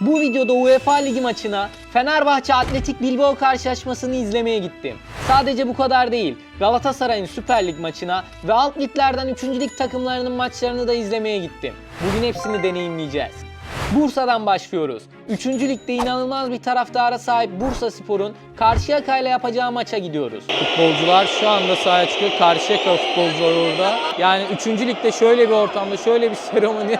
Bu videoda UEFA Ligi maçına Fenerbahçe Atletik Bilbao karşılaşmasını izlemeye gittim. Sadece bu kadar değil. Galatasaray'ın Süper Lig maçına ve alt liglerden 3. lig takımlarının maçlarını da izlemeye gittim. Bugün hepsini deneyimleyeceğiz. Bursa'dan başlıyoruz. 3. ligde inanılmaz bir taraftara sahip Bursa Spor'un Karşıyaka ile yapacağı maça gidiyoruz. Futbolcular şu anda sahaya çıkıyor. Karşıyaka futbolcuları orada. Yani 3. ligde şöyle bir ortamda, şöyle bir seremoni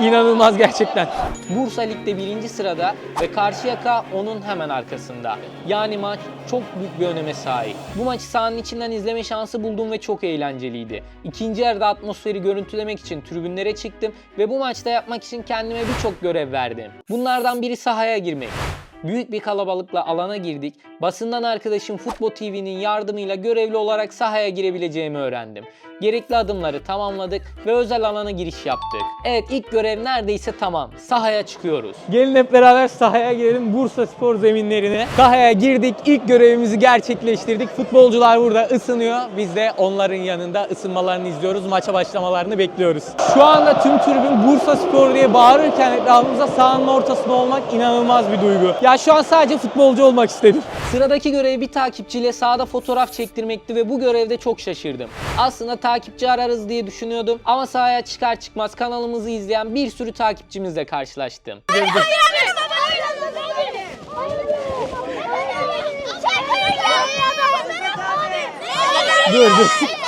İnanılmaz gerçekten. Bursa Lig'de birinci sırada ve Karşıyaka onun hemen arkasında. Yani maç çok büyük bir öneme sahip. Bu maçı sahanın içinden izleme şansı buldum ve çok eğlenceliydi. İkinci yarıda atmosferi görüntülemek için tribünlere çıktım ve bu maçta yapmak için kendime birçok görev verdim. Bunlardan biri sahaya girmek. Büyük bir kalabalıkla alana girdik. Basından arkadaşım Futbol TV'nin yardımıyla görevli olarak sahaya girebileceğimi öğrendim. Gerekli adımları tamamladık ve özel alana giriş yaptık. Evet ilk görev neredeyse tamam. Sahaya çıkıyoruz. Gelin hep beraber sahaya girelim Bursa Spor zeminlerine. Sahaya girdik. ilk görevimizi gerçekleştirdik. Futbolcular burada ısınıyor. Biz de onların yanında ısınmalarını izliyoruz. Maça başlamalarını bekliyoruz. Şu anda tüm tribün Bursa Spor diye bağırırken etrafımıza sahanın ortasında olmak inanılmaz bir duygu. Ya şu an sadece futbolcu olmak istedim. Sıradaki görev bir takipçiyle sahada fotoğraf çektirmekti ve bu görevde çok şaşırdım. Aslında takipçi ararız diye düşünüyordum ama sahaya çıkar çıkmaz kanalımızı izleyen bir sürü takipçimizle karşılaştım. Dur dur.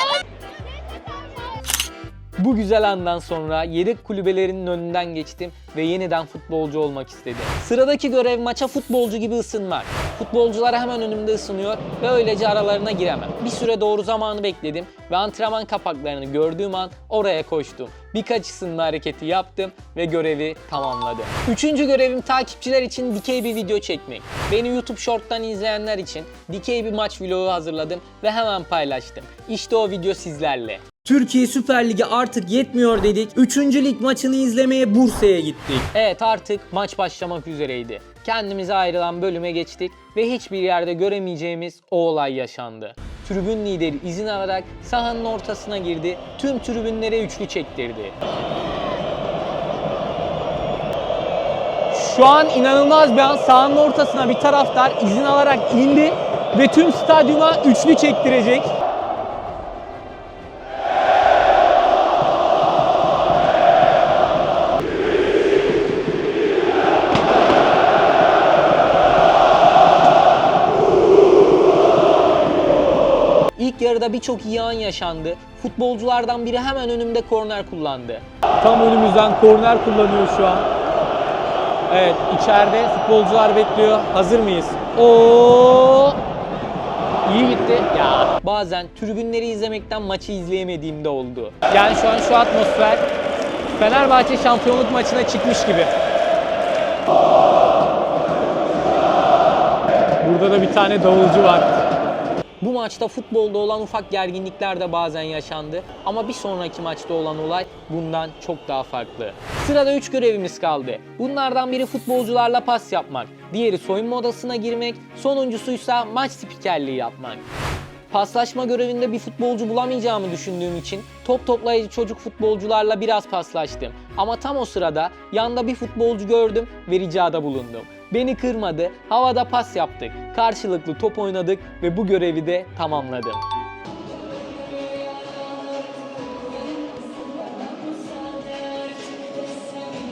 Bu güzel andan sonra yedek kulübelerinin önünden geçtim ve yeniden futbolcu olmak istedim. Sıradaki görev maça futbolcu gibi ısınmak. Futbolcular hemen önümde ısınıyor ve öylece aralarına giremem. Bir süre doğru zamanı bekledim ve antrenman kapaklarını gördüğüm an oraya koştum. Birkaç ısınma hareketi yaptım ve görevi tamamladım. Üçüncü görevim takipçiler için dikey bir video çekmek. Beni YouTube Short'tan izleyenler için dikey bir maç vlogu hazırladım ve hemen paylaştım. İşte o video sizlerle. Türkiye Süper Ligi artık yetmiyor dedik. 3. lig maçını izlemeye Bursa'ya gittik. Evet artık maç başlamak üzereydi. Kendimize ayrılan bölüme geçtik ve hiçbir yerde göremeyeceğimiz o olay yaşandı. Tribün lideri izin alarak sahanın ortasına girdi. Tüm tribünlere üçlü çektirdi. Şu an inanılmaz bir an sahanın ortasına bir taraftar izin alarak indi ve tüm stadyuma üçlü çektirecek. Yarıda birçok iyi an yaşandı. Futbolculardan biri hemen önümde korner kullandı. Tam önümüzden korner kullanıyor şu an. Evet, içeride futbolcular bekliyor. Hazır mıyız? Oo! İyi gitti. Ya bazen tribünleri izlemekten maçı izleyemediğimde oldu. Yani şu an şu atmosfer Fenerbahçe şampiyonluk maçına çıkmış gibi. Burada da bir tane davulcu var. Bu maçta futbolda olan ufak gerginlikler de bazen yaşandı ama bir sonraki maçta olan olay bundan çok daha farklı. Sırada 3 görevimiz kaldı. Bunlardan biri futbolcularla pas yapmak, diğeri soyunma odasına girmek, sonuncusuysa maç spikerliği yapmak. Paslaşma görevinde bir futbolcu bulamayacağımı düşündüğüm için top toplayıcı çocuk futbolcularla biraz paslaştım. Ama tam o sırada yanda bir futbolcu gördüm ve ricada bulundum. Beni kırmadı, havada pas yaptık, karşılıklı top oynadık ve bu görevi de tamamladım.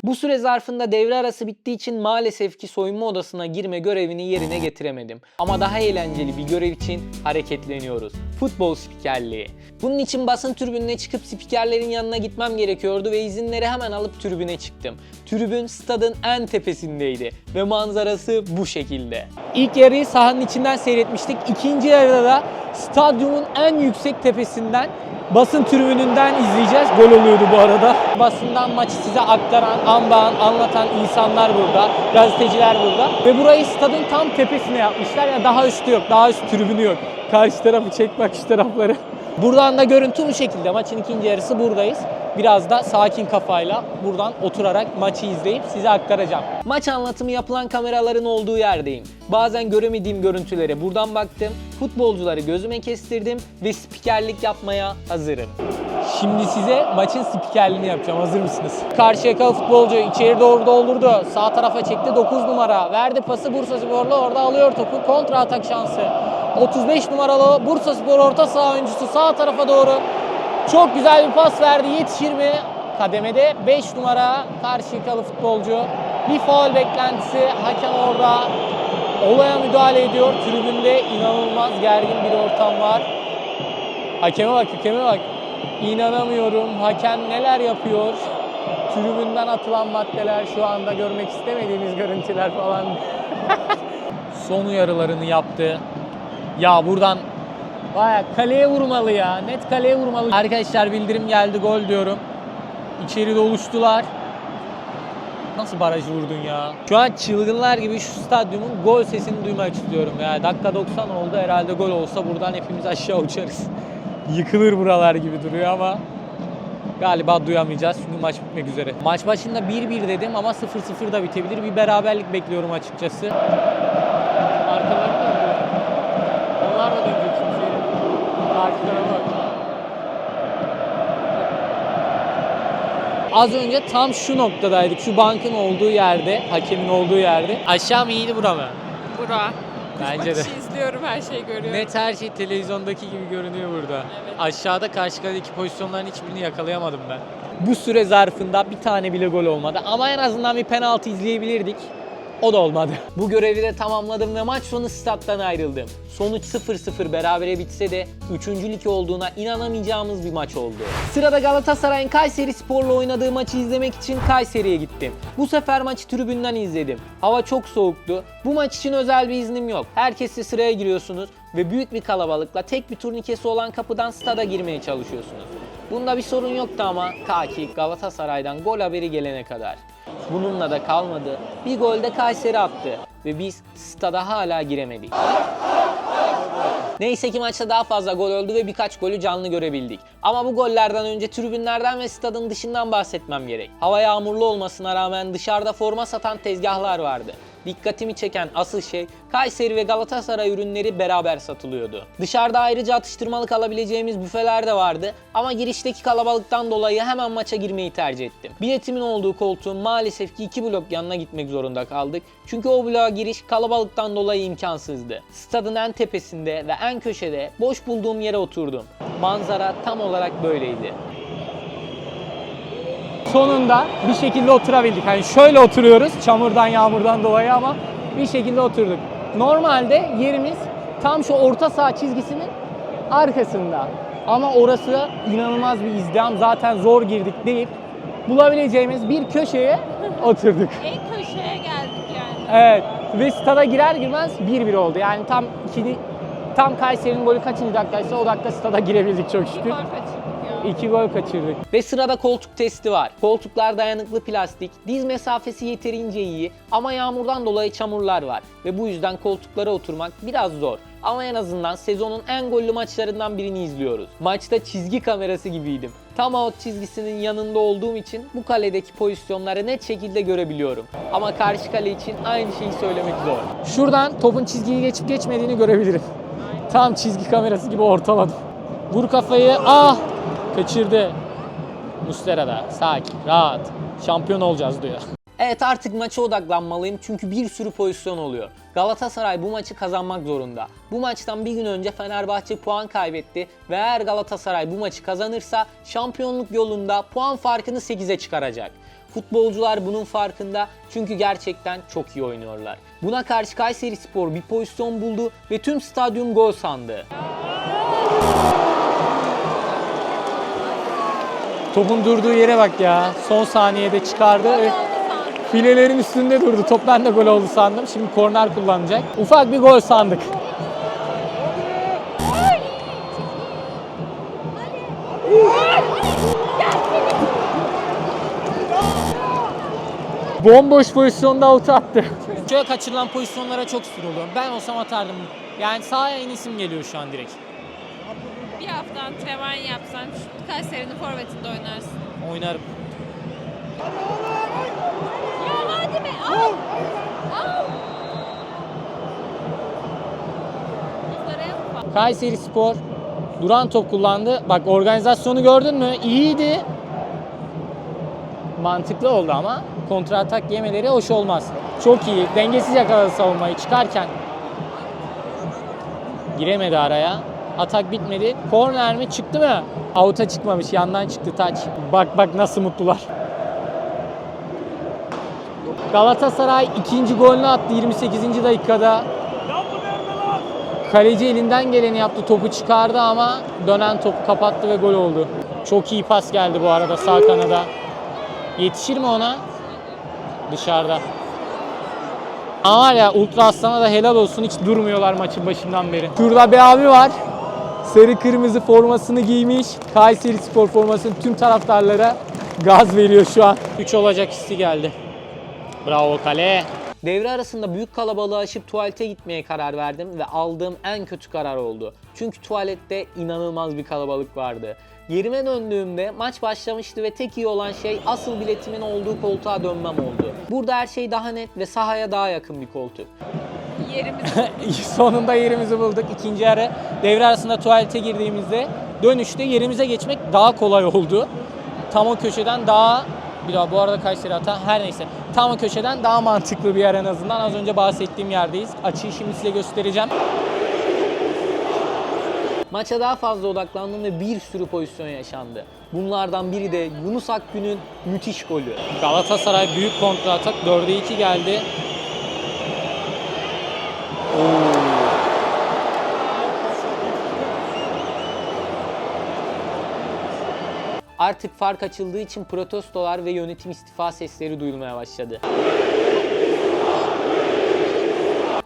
Bu süre zarfında devre arası bittiği için maalesef ki soyunma odasına girme görevini yerine getiremedim. Ama daha eğlenceli bir görev için hareketleniyoruz. Futbol spikerliği. Bunun için basın tribününe çıkıp spikerlerin yanına gitmem gerekiyordu ve izinleri hemen alıp tribüne çıktım. Tribün stadın en tepesindeydi ve manzarası bu şekilde. İlk yarıyı sahanın içinden seyretmiştik. İkinci yarıda da stadyumun en yüksek tepesinden basın tribününden izleyeceğiz. Gol oluyordu bu arada. Basından maçı size aktaran, anlatan, anlatan insanlar burada, gazeteciler burada. Ve burayı stadın tam tepesine yapmışlar. Ya daha üstü yok, daha üst tribünü yok. Karşı tarafı çek bak şu tarafları. Buradan da görüntü bu şekilde. Maçın ikinci yarısı buradayız. Biraz da sakin kafayla buradan oturarak maçı izleyip size aktaracağım. Maç anlatımı yapılan kameraların olduğu yerdeyim. Bazen göremediğim görüntülere buradan baktım. Futbolcuları gözüme kestirdim ve spikerlik yapmaya hazırım. Şimdi size maçın spikerliğini yapacağım. Hazır mısınız? Karşıyaka futbolcu içeri doğru doldurdu. Sağ tarafa çekti 9 numara. Verdi pası Bursa Sporlu orada alıyor topu. Kontra atak şansı. 35 numaralı Bursa Spor orta saha oyuncusu sağ tarafa doğru. Çok güzel bir pas verdi. Yetişir mi? Kademede 5 numara Karşıyakalı futbolcu. Bir faul beklentisi. Hakem orada olaya müdahale ediyor. Tribünde inanılmaz gergin bir ortam var. Hakeme bak, hakeme bak. İnanamıyorum. Hakem neler yapıyor? Tribünden atılan maddeler şu anda görmek istemediğimiz görüntüler falan. Son uyarılarını yaptı. Ya buradan Baya kaleye vurmalı ya. Net kaleye vurmalı. Arkadaşlar bildirim geldi gol diyorum. İçeri doluştular. Nasıl barajı vurdun ya? Şu an çılgınlar gibi şu stadyumun gol sesini duymak istiyorum ya. Dakika 90 oldu herhalde gol olsa buradan hepimiz aşağı uçarız. Yıkılır buralar gibi duruyor ama galiba duyamayacağız çünkü maç bitmek üzere. Maç başında 1-1 dedim ama 0-0 da bitebilir. Bir beraberlik bekliyorum açıkçası. Az önce tam şu noktadaydık. Şu bankın olduğu yerde, hakemin olduğu yerde. Aşağı mı iyiydi bura mı? Bura. Bence de. Maçı izliyorum, her şeyi görüyorum. Net her şey televizyondaki gibi görünüyor burada. Evet. Aşağıda karşı kaledeki pozisyonların hiçbirini yakalayamadım ben. Bu süre zarfında bir tane bile gol olmadı ama en azından bir penaltı izleyebilirdik. O da olmadı. Bu görevi de tamamladım ve maç sonu stat'tan ayrıldım. Sonuç 0-0 berabere bitse de 3. lig olduğuna inanamayacağımız bir maç oldu. Sırada Galatasaray'ın Kayseri Spor'la oynadığı maçı izlemek için Kayseri'ye gittim. Bu sefer maçı tribünden izledim. Hava çok soğuktu. Bu maç için özel bir iznim yok. Herkesle sıraya giriyorsunuz ve büyük bir kalabalıkla tek bir turnikesi olan kapıdan stada girmeye çalışıyorsunuz. Bunda bir sorun yoktu ama ta ki Galatasaray'dan gol haberi gelene kadar. Bununla da kalmadı. Bir gol de Kayseri attı ve biz stada hala giremedik. Neyse ki maçta daha fazla gol oldu ve birkaç golü canlı görebildik. Ama bu gollerden önce tribünlerden ve stadın dışından bahsetmem gerek. Hava yağmurlu olmasına rağmen dışarıda forma satan tezgahlar vardı. Dikkatimi çeken asıl şey Kayseri ve Galatasaray ürünleri beraber satılıyordu. Dışarıda ayrıca atıştırmalık alabileceğimiz büfeler de vardı ama girişteki kalabalıktan dolayı hemen maça girmeyi tercih ettim. Biletimin olduğu koltuğun maalesef ki iki blok yanına gitmek zorunda kaldık. Çünkü o bloğa giriş kalabalıktan dolayı imkansızdı. Stadın en tepesinde ve en köşede boş bulduğum yere oturdum. Manzara tam olarak böyleydi Sonunda bir şekilde oturabildik. Hani şöyle oturuyoruz çamurdan yağmurdan dolayı ama bir şekilde oturduk. Normalde yerimiz tam şu orta saha çizgisinin arkasında. Ama orası inanılmaz bir izdiham. Zaten zor girdik deyip bulabileceğimiz bir köşeye oturduk. en köşeye geldik yani. Evet. Ve stada girer girmez 1-1 oldu. Yani tam ikili, tam Kayseri'nin golü kaçıncı dakikaysa o dakika stada girebildik çok şükür. Bir. 2 gol kaçırdık. Ve sırada koltuk testi var. Koltuklar dayanıklı plastik, diz mesafesi yeterince iyi ama yağmurdan dolayı çamurlar var ve bu yüzden koltuklara oturmak biraz zor ama en azından sezonun en gollü maçlarından birini izliyoruz. Maçta çizgi kamerası gibiydim. Tam out çizgisinin yanında olduğum için bu kaledeki pozisyonları net şekilde görebiliyorum. Ama karşı kale için aynı şeyi söylemek zor. Şuradan topun çizgiyi geçip geçmediğini görebilirim. Tam çizgi kamerası gibi ortaladım. Vur kafayı. Ah Kaçırdı. Mustera da sakin, rahat. Şampiyon olacağız diyor. Evet artık maça odaklanmalıyım çünkü bir sürü pozisyon oluyor. Galatasaray bu maçı kazanmak zorunda. Bu maçtan bir gün önce Fenerbahçe puan kaybetti ve eğer Galatasaray bu maçı kazanırsa şampiyonluk yolunda puan farkını 8'e çıkaracak. Futbolcular bunun farkında çünkü gerçekten çok iyi oynuyorlar. Buna karşı Kayseri Spor bir pozisyon buldu ve tüm stadyum gol sandı. Topun durduğu yere bak ya. Son saniyede çıkardı. Ve sandım. Filelerin üstünde durdu. Top ben de gol oldu sandım. Şimdi korner kullanacak. Ufak bir gol sandık. Bomboş pozisyonda out attı. Şöyle kaçırılan pozisyonlara çok sinir oluyorum. Ben olsam atardım. Yani sahaya inesim geliyor şu an direkt. Bir hafta antrenman yapsan Kayseri'nin forvetinde oynarsın. Oynarım. Ya hadi be al. Al. Kayseri Spor Duran top kullandı. Bak organizasyonu gördün mü? İyiydi. Mantıklı oldu ama kontra atak yemeleri hoş olmaz. Çok iyi. Dengesiz yakaladı savunmayı çıkarken. Giremedi araya. Atak bitmedi. Korner mi? Çıktı mı? Out'a çıkmamış. Yandan çıktı taç. Bak bak nasıl mutlular. Galatasaray ikinci golünü attı 28. dakikada. Kaleci elinden geleni yaptı. Topu çıkardı ama dönen topu kapattı ve gol oldu. Çok iyi pas geldi bu arada sağ kanada. Yetişir mi ona? Dışarıda. Ama ya Ultra Aslan'a da helal olsun hiç durmuyorlar maçın başından beri. Şurada bir abi var. Sarı kırmızı formasını giymiş. Kayseri Spor formasını tüm taraftarlara gaz veriyor şu an. 3 olacak hissi geldi. Bravo kale. Devre arasında büyük kalabalığı aşıp tuvalete gitmeye karar verdim ve aldığım en kötü karar oldu. Çünkü tuvalette inanılmaz bir kalabalık vardı. Yerime döndüğümde maç başlamıştı ve tek iyi olan şey asıl biletimin olduğu koltuğa dönmem oldu. Burada her şey daha net ve sahaya daha yakın bir koltuk. Yerimiz Sonunda yerimizi bulduk. İkinci yarı devre arasında tuvalete girdiğimizde dönüşte yerimize geçmek daha kolay oldu. Tam o köşeden daha bir daha bu arada Kayseri hata her neyse. Tam o köşeden daha mantıklı bir yer en azından. Az önce bahsettiğim yerdeyiz. Açıyı şimdi size göstereceğim. Maça daha fazla odaklandım ve bir sürü pozisyon yaşandı. Bunlardan biri de Yunus Akgün'ün müthiş golü. Galatasaray büyük kontra atak 4'e 2 geldi. Artık fark açıldığı için protestolar ve yönetim istifa sesleri duyulmaya başladı.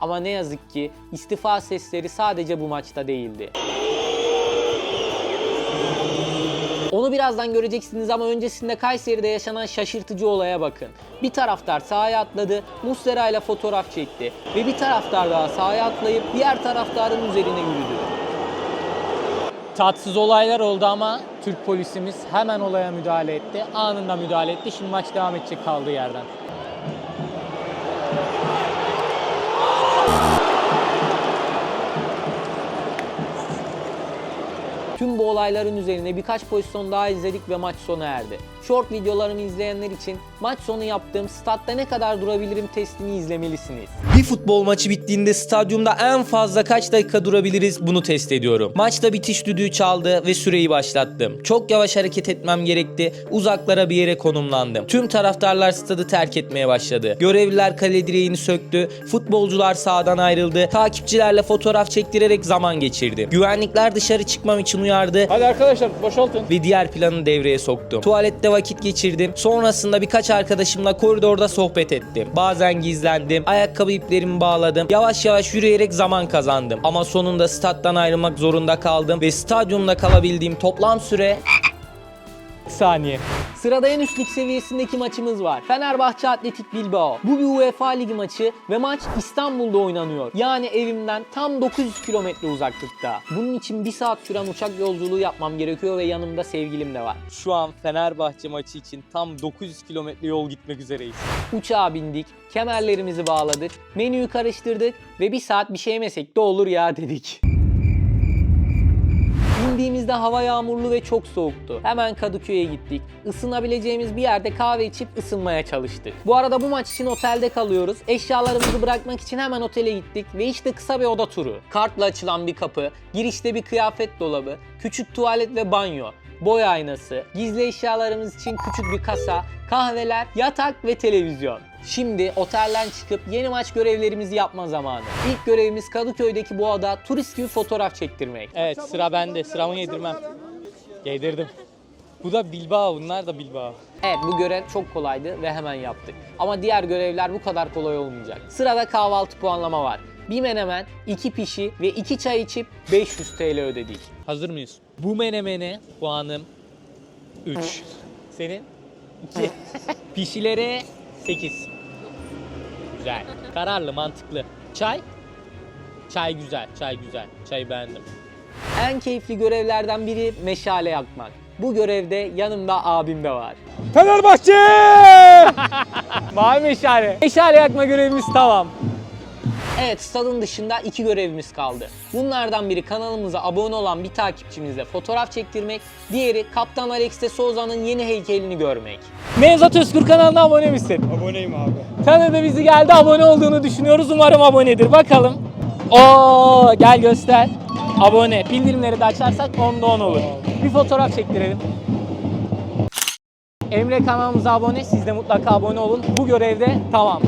Ama ne yazık ki istifa sesleri sadece bu maçta değildi. Onu birazdan göreceksiniz ama öncesinde Kayseri'de yaşanan şaşırtıcı olaya bakın. Bir taraftar sahaya atladı, Muslera ile fotoğraf çekti ve bir taraftar daha sahaya atlayıp diğer taraftarın üzerine yürüdü. Tatsız olaylar oldu ama Türk polisimiz hemen olaya müdahale etti. Anında müdahale etti. Şimdi maç devam edecek kaldığı yerden. Bu olayların üzerine birkaç pozisyon daha izledik ve maç sona erdi. Short videolarımı izleyenler için maç sonu yaptığım statta ne kadar durabilirim testini izlemelisiniz. Bir futbol maçı bittiğinde stadyumda en fazla kaç dakika durabiliriz bunu test ediyorum. Maçta bitiş düdüğü çaldı ve süreyi başlattım. Çok yavaş hareket etmem gerekti. Uzaklara bir yere konumlandım. Tüm taraftarlar stadı terk etmeye başladı. Görevliler kale direğini söktü. Futbolcular sahadan ayrıldı. Takipçilerle fotoğraf çektirerek zaman geçirdim. Güvenlikler dışarı çıkmam için uyardı Hadi arkadaşlar boşaltın. ve diğer planı devreye soktum. Tuvalette vakit geçirdim. Sonrasında birkaç arkadaşımla koridorda sohbet ettim. Bazen gizlendim. Ayakkabı iplerimi bağladım. Yavaş yavaş yürüyerek zaman kazandım. Ama sonunda stat'tan ayrılmak zorunda kaldım ve stadyumda kalabildiğim toplam süre saniye. Sırada en üst lig seviyesindeki maçımız var. Fenerbahçe Atletik Bilbao. Bu bir UEFA Ligi maçı ve maç İstanbul'da oynanıyor. Yani evimden tam 900 kilometre uzaklıkta. Bunun için bir saat süren uçak yolculuğu yapmam gerekiyor ve yanımda sevgilim de var. Şu an Fenerbahçe maçı için tam 900 kilometre yol gitmek üzereyiz. Uçağa bindik, kemerlerimizi bağladık, menüyü karıştırdık ve bir saat bir şey yemesek de olur ya dedik. İndiğimizde hava yağmurlu ve çok soğuktu. Hemen Kadıköy'e gittik. Isınabileceğimiz bir yerde kahve içip ısınmaya çalıştık. Bu arada bu maç için otelde kalıyoruz. Eşyalarımızı bırakmak için hemen otele gittik ve işte kısa bir oda turu. Kartla açılan bir kapı, girişte bir kıyafet dolabı, küçük tuvalet ve banyo boy aynası, gizli eşyalarımız için küçük bir kasa, kahveler, yatak ve televizyon. Şimdi otelden çıkıp yeni maç görevlerimizi yapma zamanı. İlk görevimiz Kadıköy'deki bu ada turist gibi fotoğraf çektirmek. Evet sıra bende. Sıramı yedirmem. Yedirdim. Bu da Bilbao. Bunlar da Bilbao. Evet bu görev çok kolaydı ve hemen yaptık. Ama diğer görevler bu kadar kolay olmayacak. Sırada kahvaltı puanlama var. Bir menemen, iki pişi ve iki çay içip 500 TL ödedik. Hazır mıyız? Bu menemene puanım 3. Senin? 2. Pişilere 8. Güzel. Kararlı, mantıklı. Çay? Çay güzel, çay güzel. Çayı beğendim. En keyifli görevlerden biri meşale yakmak. Bu görevde yanımda abim de var. Fenerbahçe! Mavi meşale. Meşale yakma görevimiz tamam. Evet stadın dışında iki görevimiz kaldı. Bunlardan biri kanalımıza abone olan bir takipçimizle fotoğraf çektirmek, diğeri Kaptan Alex de Souza'nın yeni heykelini görmek. Mevzat Özgür kanalına abone misin? Aboneyim abi. Tanıdı bizi geldi abone olduğunu düşünüyoruz. Umarım abonedir. Bakalım. Oo gel göster. Abone. Bildirimleri de açarsak onda 10 olur. Bir fotoğraf çektirelim. Emre kanalımıza abone. Siz de mutlaka abone olun. Bu görevde tamam.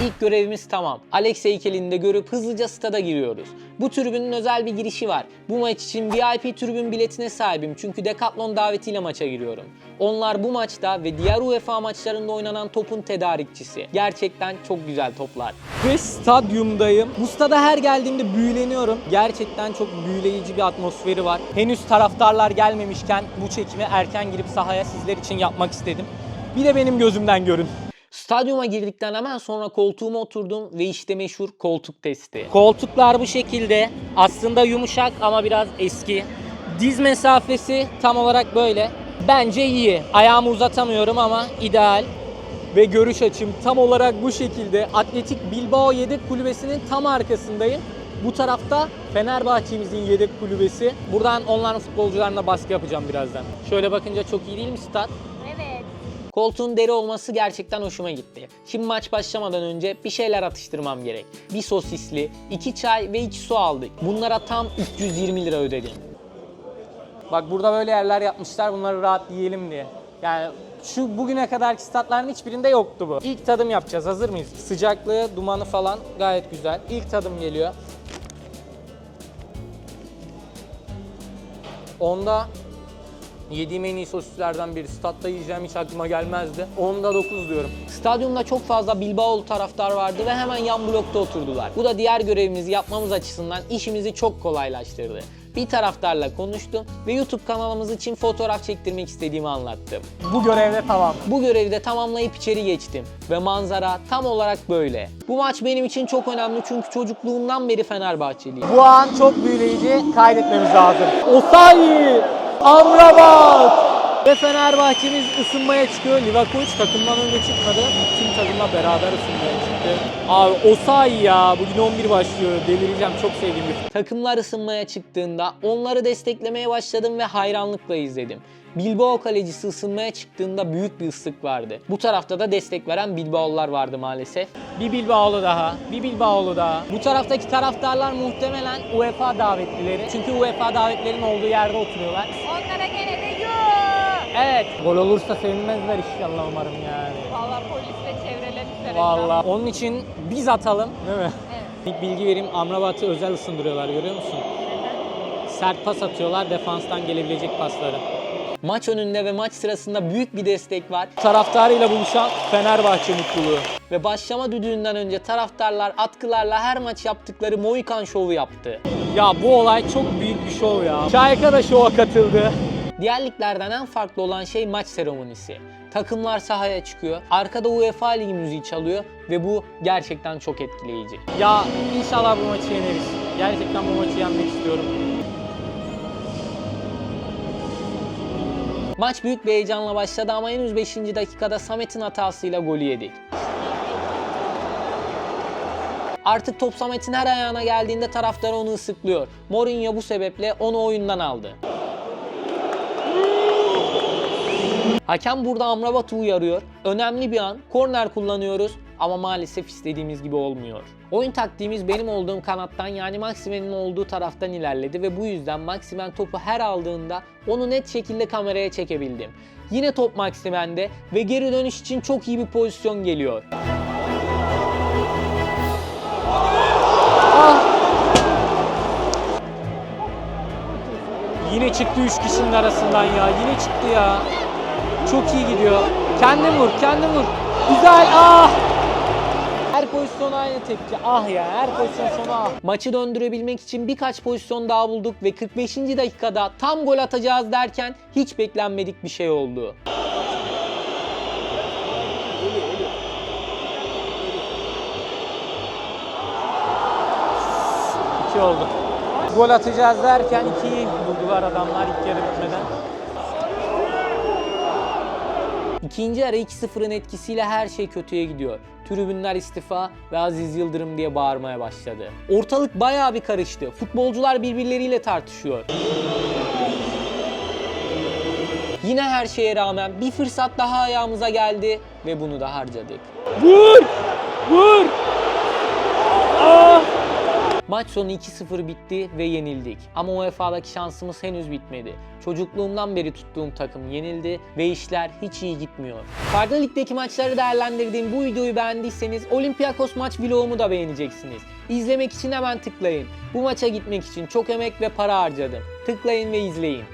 İlk görevimiz tamam. Alex heykelini de görüp hızlıca stada giriyoruz. Bu tribünün özel bir girişi var. Bu maç için VIP tribün biletine sahibim çünkü Decathlon davetiyle maça giriyorum. Onlar bu maçta ve diğer UEFA maçlarında oynanan topun tedarikçisi. Gerçekten çok güzel toplar. Ve stadyumdayım. Bu stada her geldiğimde büyüleniyorum. Gerçekten çok büyüleyici bir atmosferi var. Henüz taraftarlar gelmemişken bu çekimi erken girip sahaya sizler için yapmak istedim. Bir de benim gözümden görün. Stadyuma girdikten hemen sonra koltuğuma oturdum ve işte meşhur koltuk testi. Koltuklar bu şekilde. Aslında yumuşak ama biraz eski. Diz mesafesi tam olarak böyle. Bence iyi. Ayağımı uzatamıyorum ama ideal. Ve görüş açım tam olarak bu şekilde. Atletik Bilbao yedek kulübesinin tam arkasındayım. Bu tarafta Fenerbahçe'mizin yedek kulübesi. Buradan onların futbolcularına baskı yapacağım birazdan. Şöyle bakınca çok iyi değil mi stat? Koltuğun deri olması gerçekten hoşuma gitti. Şimdi maç başlamadan önce bir şeyler atıştırmam gerek. Bir sosisli, iki çay ve iki su aldık. Bunlara tam 320 lira ödedim. Bak burada böyle yerler yapmışlar bunları rahat yiyelim diye. Yani şu bugüne kadarki statların hiçbirinde yoktu bu. İlk tadım yapacağız. Hazır mıyız? Sıcaklığı, dumanı falan gayet güzel. İlk tadım geliyor. Onda Yediğim en iyi sosislerden biri. Statta yiyeceğim hiç aklıma gelmezdi. Onda 9 diyorum. Stadyumda çok fazla Bilbao'lu taraftar vardı ve hemen yan blokta oturdular. Bu da diğer görevimizi yapmamız açısından işimizi çok kolaylaştırdı. Bir taraftarla konuştum ve YouTube kanalımız için fotoğraf çektirmek istediğimi anlattım. Bu görevde tamam. Bu görevi de tamamlayıp içeri geçtim ve manzara tam olarak böyle. Bu maç benim için çok önemli çünkü çocukluğumdan beri Fenerbahçeliyim. Bu an çok büyüleyici kaydetmemiz lazım. Osayi! Amrabat! Ve Fenerbahçe'miz ısınmaya çıkıyor. Livakovic takımdan önce çıkmadı. Tüm takımla beraber ısınmaya çıktı. Abi Osayi ya bugün 11 başlıyor. Delireceğim çok sevdiğim bir. Takımlar ısınmaya çıktığında onları desteklemeye başladım ve hayranlıkla izledim. Bilbao kalecisi ısınmaya çıktığında büyük bir ıslık vardı. Bu tarafta da destek veren Bilbao'lular vardı maalesef. Bir Bilbao'lu daha, bir Bilbao'lu daha. Bu taraftaki taraftarlar muhtemelen UEFA davetlileri. Çünkü UEFA davetlerinin olduğu yerde oturuyorlar. Onlara gene de yoo. Evet. Gol olursa sevinmezler inşallah umarım yani. Valla polisle çevrelemişler. Vallahi onun için biz atalım değil mi? Evet. İlk bilgi vereyim Amrabat'ı özel ısındırıyorlar görüyor musun? Sert pas atıyorlar defanstan gelebilecek pasları. Maç önünde ve maç sırasında büyük bir destek var. Taraftarıyla buluşan Fenerbahçe mutluluğu. Ve başlama düdüğünden önce taraftarlar atkılarla her maç yaptıkları Mohikan şovu yaptı. Ya bu olay çok büyük bir şov ya. Şayka da şova katıldı. Diğer liglerden en farklı olan şey maç seremonisi. Takımlar sahaya çıkıyor, arkada UEFA Ligi müziği çalıyor ve bu gerçekten çok etkileyici. Ya inşallah bu maçı yeneriz. Gerçekten bu maçı yenmek istiyorum. Maç büyük bir heyecanla başladı ama henüz 5. dakikada Samet'in hatasıyla golü yedik. Artık top Samet'in her ayağına geldiğinde taraftar onu ıslıklıyor. Mourinho bu sebeple onu oyundan aldı. Hakem burada Amrabat'ı uyarıyor. Önemli bir an. Korner kullanıyoruz ama maalesef istediğimiz gibi olmuyor. Oyun taktiğimiz benim olduğum kanattan yani Maximen'in olduğu taraftan ilerledi ve bu yüzden Maximen topu her aldığında onu net şekilde kameraya çekebildim. Yine top Maximen'de ve geri dönüş için çok iyi bir pozisyon geliyor. Ah! Yine çıktı 3 kişinin arasından ya. Yine çıktı ya. Çok iyi gidiyor. Kendin vur, kendin vur. Güzel. Ah! Pozisyon aynı tepki. Ah ya, her pozisyon sonu ah. Maçı döndürebilmek için birkaç pozisyon daha bulduk ve 45. dakikada tam gol atacağız derken hiç beklenmedik bir şey oldu. İki oldu. Gol atacağız derken ikiyi buldular adamlar ilk yarı bitmeden. İkinci yarı 2-0'ın etkisiyle her şey kötüye gidiyor. Tribünler istifa ve Aziz Yıldırım diye bağırmaya başladı. Ortalık bayağı bir karıştı. Futbolcular birbirleriyle tartışıyor. Yine her şeye rağmen bir fırsat daha ayağımıza geldi ve bunu da harcadık. Vur! Vur! Maç sonu 2-0 bitti ve yenildik. Ama UEFA'daki şansımız henüz bitmedi. Çocukluğumdan beri tuttuğum takım yenildi ve işler hiç iyi gitmiyor. Farklı ligdeki maçları değerlendirdiğim bu videoyu beğendiyseniz Olympiakos maç vlogumu da beğeneceksiniz. İzlemek için hemen tıklayın. Bu maça gitmek için çok emek ve para harcadım. Tıklayın ve izleyin.